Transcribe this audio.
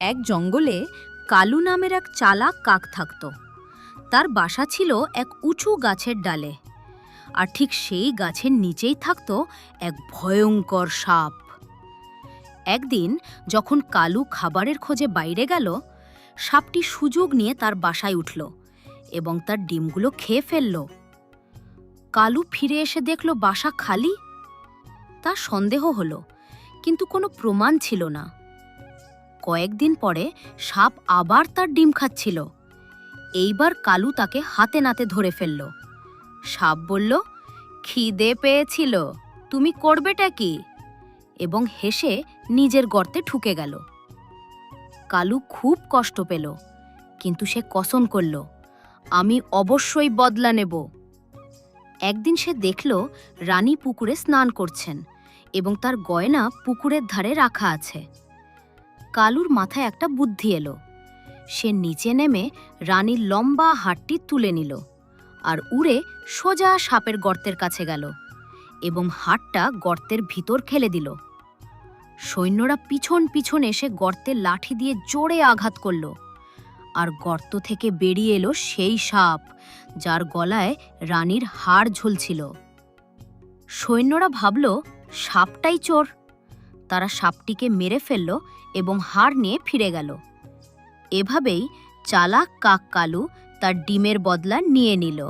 এক জঙ্গলে কালু নামের এক চালাক কাক থাকত। তার বাসা ছিল এক উঁচু গাছের ডালে। আর ঠিক সেই গাছের নিচেই থাকত এক ভয়ঙ্কর সাপ। একদিন যখন কালু খাবারের খোঁজে বাইরে গেল, সাপটি সুযোগ নিয়ে তার বাসায় উঠল এবং তার ডিমগুলো খেয়ে ফেলল। কালু ফিরে এসে দেখল বাসা খালি। তার সন্দেহ হলো, কিন্তু কোনো প্রমাণ ছিল না। কয়েকদিন পরে সাপ আবার তার ডিম খাচ্ছিল। এইবার কালু তাকে হাতে নাতে ধরে ফেলল। সাপ বলল, খিদে পেয়েছিল, তুমি করবেটা কি? এবং হেসে নিজের গর্তে ঠুকে গেল। কালু খুব কষ্ট পেল, কিন্তু সে কসম করল, আমি অবশ্যই বদলা নেব। একদিন সে দেখল রানী পুকুরে স্নান করছেন এবং তার গয়না পুকুরের ধারে রাখা আছে। কালুর মাথায় একটা বুদ্ধি এলো। সে নিচে নেমে রানীর লম্বা হাটটি তুলে নিল আর উড়ে সোজা সাপের গর্তের কাছে গেল এবং হাটটা গর্তের ভিতর খেলে দিল। সৈন্যরা পিছন পিছন এসে গর্তে লাঠি দিয়ে জোরে আঘাত করল আর গর্ত থেকে বেরিয়ে এলো সেই সাপ যার গলায় রানীর হাড় ঝুলছিল। সৈন্যরা ভাবল, সাপটাই চোর। তারা সাপটিকে মেরে ফেলল এবং হাড় নিয়ে ফিরে গেল। এভাবেই চালাক কাক কালু তার ডিমের বদলা নিয়ে নিল।